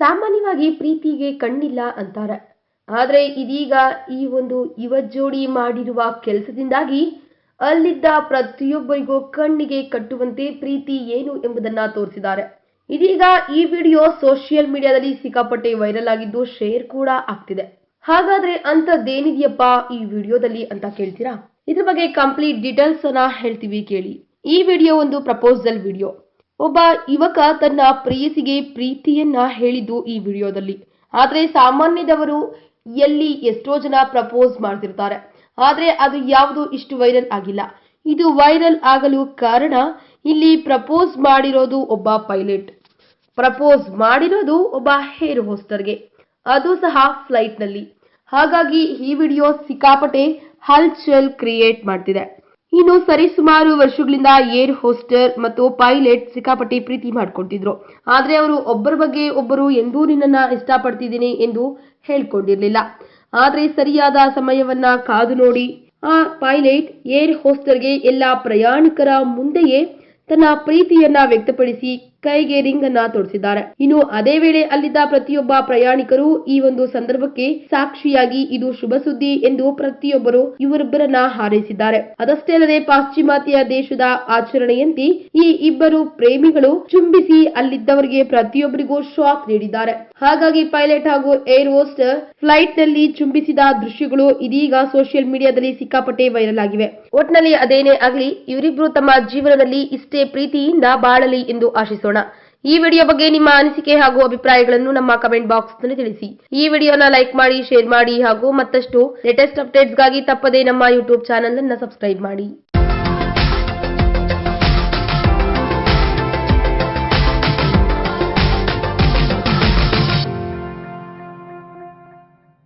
ಸಾಮಾನ್ಯವಾಗಿ ಪ್ರೀತಿಗೆ ಕಣ್ಣಿಲ್ಲ ಅಂತಾರೆ. ಆದರೆ ಇದೀಗ ಈ ಒಂದು ಯುವ ಜೋಡಿ ಮಾಡಿರುವ ಕೆಲಸದಿಂದಾಗಿ ಅಲ್ಲಿದ್ದ ಪ್ರತಿಯೊಬ್ಬರಿಗೂ ಕಣ್ಣಿಗೆ ಕಟ್ಟುವಂತೆ ಪ್ರೀತಿ ಏನು ಎಂಬುದನ್ನ ತೋರಿಸಿದ್ದಾರೆ. ಇದೀಗ ಈ ವಿಡಿಯೋ ಸೋಷಿಯಲ್ ಮೀಡಿಯಾದಲ್ಲಿ ಸಿಕ್ಕಾಪಟ್ಟೆ ವೈರಲ್ ಆಗಿದ್ದು ಶೇರ್ ಕೂಡ ಆಗ್ತಿದೆ. ಹಾಗಾದ್ರೆ ಅಂತದ್ದೇನಿದೆಯಪ್ಪ ಈ ವಿಡಿಯೋದಲ್ಲಿ ಅಂತ ಕೇಳ್ತೀರಾ? ಇದ್ರ ಬಗ್ಗೆ ಕಂಪ್ಲೀಟ್ ಡೀಟೇಲ್ಸ್ ಅನ್ನ ಹೇಳ್ತೀವಿ ಕೇಳಿ. ಈ ವಿಡಿಯೋ ಒಂದು ಪ್ರಪೋಸಲ್ ವಿಡಿಯೋ. ಒಬ್ಬ ಯುವಕ ತನ್ನ ಪ್ರೇಯಸಿಗೆ ಪ್ರೀತಿಯನ್ನ ಹೇಳಿದ್ದು ಈ ವಿಡಿಯೋದಲ್ಲಿ. ಆದ್ರೆ ಸಾಮಾನ್ಯದವರು ಎಲ್ಲಿ ಎಷ್ಟೋ ಜನ ಪ್ರಪೋಸ್ ಮಾಡ್ತಿರ್ತಾರೆ. ಆದ್ರೆ ಅದು ಯಾವುದು ಇಷ್ಟು ವೈರಲ್ ಆಗಿಲ್ಲ. ಇದು ವೈರಲ್ ಆಗಲು ಕಾರಣ ಇಲ್ಲಿ ಪ್ರಪೋಸ್ ಮಾಡಿರೋದು ಒಬ್ಬ ಪೈಲಟ್. ಪ್ರಪೋಸ್ ಮಾಡಿರೋದು ಒಬ್ಬ ಹೇರ್ ಹೋಸ್ಟರ್ಗೆ. ಅದು ಸಹ ಫ್ಲೈಟ್ನಲ್ಲಿ. ಹಾಗಾಗಿ ಈ ವಿಡಿಯೋ ಸಿಕ್ಕಾಪಟ್ಟೆ ಹಲ್ಚಲ್ ಕ್ರಿಯೇಟ್ ಮಾಡ್ತಿದೆ. ಇನ್ನು ಸರಿಸುಮಾರು ವರ್ಷಗಳಿಂದ ಏರ್ ಹೋಸ್ಟರ್ ಮತ್ತು ಪೈಲಟ್ ಸಿಕ್ಕಾಪಟ್ಟಿ ಪ್ರೀತಿ ಮಾಡ್ಕೊಂಡಿದ್ರು ಆದ್ರೆ ಅವರು ಒಬ್ಬರ ಬಗ್ಗೆ ಒಬ್ಬರು ಎಂದೂ ನಿನ್ನನ್ನ ಇಷ್ಟಪಡ್ತಿದ್ದೀನಿ ಎಂದು ಹೇಳ್ಕೊಂಡಿರ್ಲಿಲ್ಲ. ಆದ್ರೆ ಸರಿಯಾದ ಸಮಯವನ್ನ ಕಾದು ನೋಡಿ ಆ ಪೈಲಟ್ ಏರ್ ಹೋಸ್ಟರ್ಗೆ ಎಲ್ಲ ಪ್ರಯಾಣಿಕರ ಮುಂದೆಯೇ ತನ್ನ ಪ್ರೀತಿಯನ್ನ ವ್ಯಕ್ತಪಡಿಸಿ ಕೈಗೆ ರಿಂಗ್ ಅನ್ನ ತೊಡಿಸಿದ್ದಾರೆ. ಇನ್ನು ಅದೇ ವೇಳೆ ಅಲ್ಲಿದ್ದ ಪ್ರತಿಯೊಬ್ಬ ಪ್ರಯಾಣಿಕರು ಈ ಒಂದು ಸಂದರ್ಭಕ್ಕೆ ಸಾಕ್ಷಿಯಾಗಿ ಇದು ಶುಭ ಸುದ್ದಿ ಎಂದು ಪ್ರತಿಯೊಬ್ಬರು ಇವರಿಬ್ಬರನ್ನ ಹಾರೈಸಿದ್ದಾರೆ. ಅದಷ್ಟೇ ಅಲ್ಲದೆ ಪಾಶ್ಚಿಮಾತ್ಯ ದೇಶದ ಆಚರಣೆಯಂತೆ ಈ ಇಬ್ಬರು ಪ್ರೇಮಿಗಳು ಚುಂಬಿಸಿ ಅಲ್ಲಿದ್ದವರಿಗೆ ಪ್ರತಿಯೊಬ್ಬರಿಗೂ ಶಾಕ್ ನೀಡಿದ್ದಾರೆ. ಹಾಗಾಗಿ ಪೈಲಟ್ ಹಾಗೂ ಏರ್ ಹೋಸ್ಟ್ ಫ್ಲೈಟ್ನಲ್ಲಿ ಚುಂಬಿಸಿದ ದೃಶ್ಯಗಳು ಇದೀಗ ಸೋಷಿಯಲ್ ಮೀಡಿಯಾದಲ್ಲಿ ಸಿಕ್ಕಾಪಟ್ಟೆ ವೈರಲ್ ಆಗಿವೆ. ಒಟ್ನಲ್ಲಿ ಅದೇನೇ ಆಗಲಿ, ಇವರಿಬ್ರು ತಮ್ಮ ಜೀವನದಲ್ಲಿ ಇಷ್ಟೇ ಪ್ರೀತಿಯಿಂದ ಬಾಳಲಿ ಎಂದು ಆಶಿಸೋಣ. ಈ ವಿಡಿಯೋ ಬಗ್ಗೆ ನಿಮ್ಮ ಅನಿಸಿಕೆ ಹಾಗೂ ಅಭಿಪ್ರಾಯಗಳನ್ನು ನಮ್ಮ ಕಮೆಂಟ್ ಬಾಕ್ಸ್ನಲ್ಲಿ ತಿಳಿಸಿ. ಈ ವಿಡಿಯೋನ ಲೈಕ್ ಮಾಡಿ ಶೇರ್ ಮಾಡಿ ಹಾಗೂ ಮತ್ತಷ್ಟು ಲೇಟೆಸ್ಟ್ ಅಪ್ಡೇಟ್ಸ್ಗಾಗಿ ತಪ್ಪದೇ ನಮ್ಮ ಯೂಟ್ಯೂಬ್ ಚಾನೆಲ್ ಅನ್ನು ಸಬ್ಸ್ಕ್ರೈಬ್ ಮಾಡಿ.